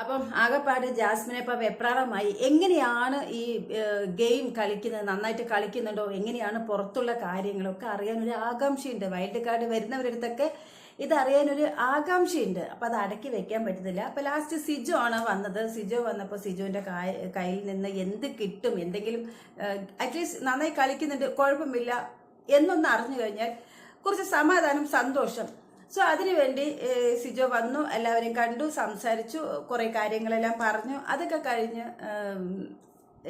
അപ്പം ആകെപ്പാട് ജാസ്മിനെ ഇപ്പം വെപ്രാളമായി. എങ്ങനെയാണ് ഈ ഗെയിം കളിക്കുന്നത്? നന്നായിട്ട് കളിക്കുന്നുണ്ടോ? എങ്ങനെയാണ് പുറത്തുള്ള കാര്യങ്ങളൊക്കെ അറിയാൻ ഒരു ആകാംക്ഷയുണ്ട്. Wild card വരുന്നവരടുത്തൊക്കെ ഇതറിയാനൊരു ആകാംക്ഷയുണ്ട്. അപ്പം അത് അടക്കി വെക്കാൻ പറ്റുന്നില്ല അപ്പം ലാസ്റ്റ് സിജോ ആണ് വന്നത്? സിജോ വന്നപ്പോൾ കായ- കയ്യിൽ നിന്ന് എന്ത് കിട്ടും? എന്തെങ്കിലും അറ്റ്ലീസ്റ്റ് നന്നായി കളിക്കുന്നുണ്ട്. കുഴപ്പമില്ല. എന്നൊന്ന് അറിഞ്ഞു കഴിഞ്ഞാൽ കുറച്ച് സമാധാനം സന്തോഷം സോ അതിനുവേണ്ടി വേണ്ടി സിജോ വന്നു എല്ലാവരെയും കണ്ടു സംസാരിച്ചു കുറേ കാര്യങ്ങളെല്ലാം പറഞ്ഞു അതൊക്കെ കഴിഞ്ഞ്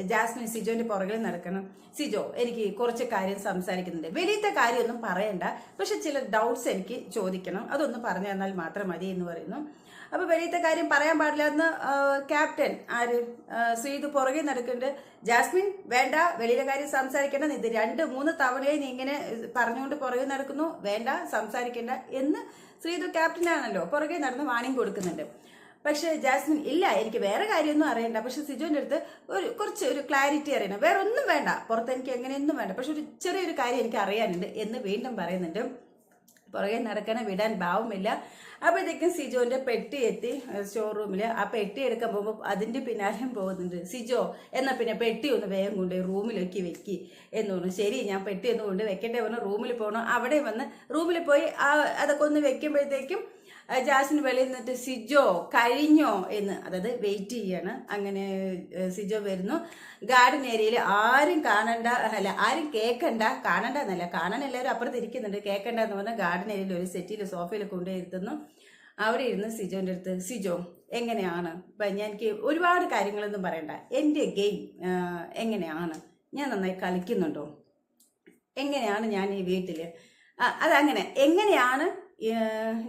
ജാസ്മിൻ സിജോന്റെ പുറകിൽ നടക്കണം. സിജോ എനിക്ക് കുറച്ച് കാര്യം സംസാരിക്കുന്നുണ്ട്. വലിയത്തെ കാര്യമൊന്നും പറയണ്ട. പക്ഷെ ചില ഡൗട്ട്സ് എനിക്ക് ചോദിക്കണം. അതൊന്ന് പറഞ്ഞു തന്നാൽ മാത്രം മതി എന്ന് പറയുന്നു. അപ്പൊ വലിയത്തെ കാര്യം പറയാൻ പാടില്ല. എന്ന് ക്യാപ്റ്റൻ ആര്? സീത് പുറകെ നടക്കുന്നുണ്ട്. ജാസ്മിൻ വേണ്ട. വെളിയിലെ കാര്യം സംസാരിക്കേണ്ട. ഇത് രണ്ട് മൂന്ന് തവണയായി നീ ഇങ്ങനെ പറഞ്ഞുകൊണ്ട് പുറകെ നടക്കുന്നു. വേണ്ട സംസാരിക്കേണ്ട എന്ന് ശ്രീതു ക്യാപ്റ്റനാണല്ലോ പുറകെ നടന്ന് വാണിംഗ് കൊടുക്കുന്നുണ്ട്. പക്ഷെ ജാസ്മിൻ ഇല്ല എനിക്ക് വേറെ കാര്യമൊന്നും അറിയണ്ട. പക്ഷെ സിജുവിന്റെ അടുത്ത് ഒരു കുറച്ച് ഒരു ക്ലാരിറ്റി അറിയണം. വേറെ ഒന്നും വേണ്ട. പുറത്ത് എനിക്ക് എങ്ങനെയൊന്നും വേണ്ട. പക്ഷെ ഒരു ചെറിയൊരു കാര്യം എനിക്ക് അറിയാനുണ്ട് എന്ന് വീണ്ടും പറയുന്നുണ്ട്. പുറകെ നടക്കണ വിടാൻ ഭാവമില്ല. അപ്പോഴത്തേക്കും സിജോന്റെ പെട്ടി എത്തി ഷോറൂമിൽ ആ പെട്ടി എടുക്കാൻ പോകുമ്പോൾ അതിന്റെ പിന്നാലെയും പോകുന്നുണ്ട് സിജോ എന്നാൽ പിന്നെ പെട്ടി ഒന്ന് വേഗം കൊണ്ട് റൂമിലേക്ക് വെക്കി എന്ന് പറഞ്ഞു. ശരി ഞാൻ പെട്ടി ഒന്ന് കൊണ്ട് വെക്കട്ടെ പറഞ്ഞു. റൂമിൽ പോകണം അവിടെ വന്ന് റൂമിൽ പോയി ആ അതൊക്കെ ഒന്ന് വെക്കുമ്പോഴത്തേക്കും ജാസിന് വെളിയിൽ നിന്നിട്ട് സിജോ കഴിഞ്ഞോ? എന്ന്. അതായത് വെയിറ്റ് ചെയ്യാണ്. അങ്ങനെ സിജോ വരുന്നു. ഗാർഡൻ ഏരിയയിൽ ആരും കാണണ്ട അല്ല ആരും കേൾക്കണ്ട കാണണ്ട എന്നല്ല കാണാൻ എല്ലാവരും അപ്പുറത്തിരിക്കുന്നുണ്ട് കേൾക്കണ്ട എന്ന് പറഞ്ഞാൽ ഗാർഡൻ ഏരിയയിൽ ഒരു സെറ്റിൽ സോഫയിൽ കൊണ്ടുപോയിരുത്തുന്നു അവിടെ ഇരുന്ന് സിജോന്റെ അടുത്ത് സിജോ എങ്ങനെയാണ്? എനിക്ക് ഒരുപാട് കാര്യങ്ങളൊന്നും പറയണ്ട. എന്റെ ഗെയിം എങ്ങനെയാണ്? ഞാൻ നന്നായി കളിക്കുന്നുണ്ടോ? എങ്ങനെയാണ് ഞാൻ ഈ വീട്ടിൽ അതങ്ങനെ എങ്ങനെയാണ്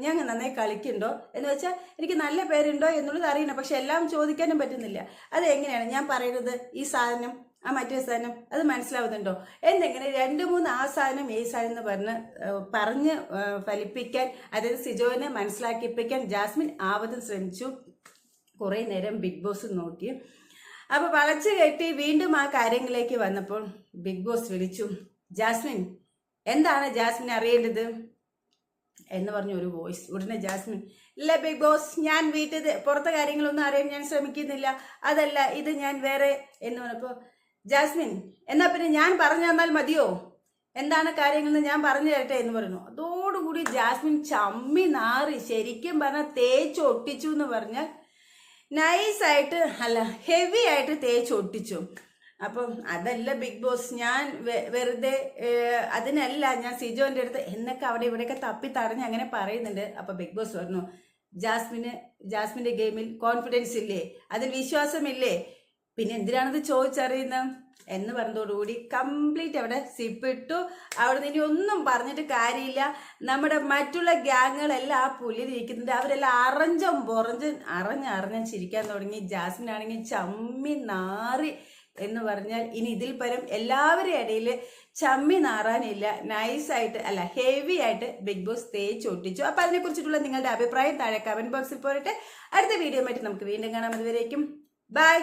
ഞാൻ നന്നായി കളിക്കുന്നുണ്ടോ? എന്ന് വെച്ചാൽ എനിക്ക് നല്ല പേരുണ്ടോ എന്നുള്ളത് അറിയണം. പക്ഷെ എല്ലാം ചോദിക്കാനും പറ്റുന്നില്ല. അത് എങ്ങനെയാണ് ഞാൻ പറയുന്നത് ഈ സാധനം ആ മറ്റേ സാധനം. അത് മനസ്സിലാവുന്നുണ്ടോ? എന്നിങ്ങനെ രണ്ട് മൂന്ന് ആ സാധനം ഈ സാധനം എന്ന് പറഞ്ഞ് പറഞ്ഞ് ഫലിപ്പിക്കാൻ അതായത് സിജോനെ മനസ്സിലാക്കിപ്പിക്കാൻ ജാസ്മിൻ ആവതും ശ്രമിച്ചു. കുറേ നേരം ബിഗ് ബോസ് നോക്കി. അപ്പോൾ വളച്ചു കെട്ടി വീണ്ടും ആ കാര്യങ്ങളിലേക്ക് വന്നപ്പോൾ ബിഗ് ബോസ് വിളിച്ചു ജാസ്മിൻ എന്താണ് ജാസ്മിൻ അറിയേണ്ടത്? എന്ന് പറഞ്ഞു ഒരു വോയിസ്. ഉടനെ ജാസ്മിൻ ഇല്ല ബിഗ് ബോസ് ഞാൻ വീട്ടിൽ പുറത്തെ കാര്യങ്ങളൊന്നും അറിയാൻ ഞാൻ ശ്രമിക്കുന്നില്ല. അതല്ല ഇത് ഞാൻ വേറെ എന്ന് പറഞ്ഞപ്പോൾ ജാസ്മിൻ എന്നാ പിന്നെ ഞാൻ പറഞ്ഞു തന്നാൽ മതിയോ? എന്താണ് കാര്യങ്ങളെന്ന് ഞാൻ പറഞ്ഞു തരട്ടെ എന്ന് പറഞ്ഞു അതോടുകൂടി ജാസ്മിൻ ചമ്മി നാറി ശരിക്കും പറഞ്ഞാൽ തേച്ച് ഒട്ടിച്ചു എന്ന് പറഞ്ഞാൽ നൈസായിട്ട് അല്ല ഹെവി ആയിട്ട് തേച്ച് ഒട്ടിച്ചു. അപ്പം അതല്ല ബിഗ് ബോസ് ഞാൻ വെറുതെ അതിനല്ല ഞാൻ സിജോന്റെ അടുത്ത് എന്നൊക്കെ അവിടെ ഇവിടെയൊക്കെ തപ്പി തടഞ്ഞ് അങ്ങനെ പറയുന്നുണ്ട്. അപ്പം ബിഗ് ബോസ് പറഞ്ഞു ജാസ്മിന് ജാസ്മിന്റെ ഗെയിമിൽ കോൺഫിഡൻസ് ഇല്ലേ? അതിൽ വിശ്വാസമില്ലേ? പിന്നെ എന്തിനാണത് ചോദിച്ചറിയുന്നത്? എന്ന് പറഞ്ഞതോടുകൂടി കംപ്ലീറ്റ് അവിടെ സിപ്പിട്ടു അവിടെ നിന്ന് ഒന്നും പറഞ്ഞിട്ട് കാര്യമില്ല. നമ്മുടെ മറ്റുള്ള ഗ്യാങ്ങുകളെല്ലാം ആ പുല്ലിലിരിക്കുന്നുണ്ട് അവരെല്ലാം അറഞ്ചും പൊറഞ്ചും അറിഞ്ഞ് അറിഞ്ഞ് ചിരിക്കാൻ തുടങ്ങി. ജാസ്മിൻ ആണെങ്കിൽ ചമ്മി നാറി എന്ന് പറഞ്ഞാൽ ഇനി ഇതിൽ പരം എല്ലാവരുടെ ഇടയിൽ ചമ്മി നാറാനില്ല. നൈസായിട്ട് അല്ല ഹെവി ആയിട്ട് ബിഗ് ബോസ് തേച്ച് ഒട്ടിച്ചു അപ്പം അതിനെക്കുറിച്ചിട്ടുള്ള നിങ്ങളുടെ അഭിപ്രായം താഴെ കമന്റ് ബോക്സിൽ പോയിട്ട് അടുത്ത വീഡിയോ ആയിട്ട് നമുക്ക് വീണ്ടും കാണാം. അതുവരേക്കും ബൈ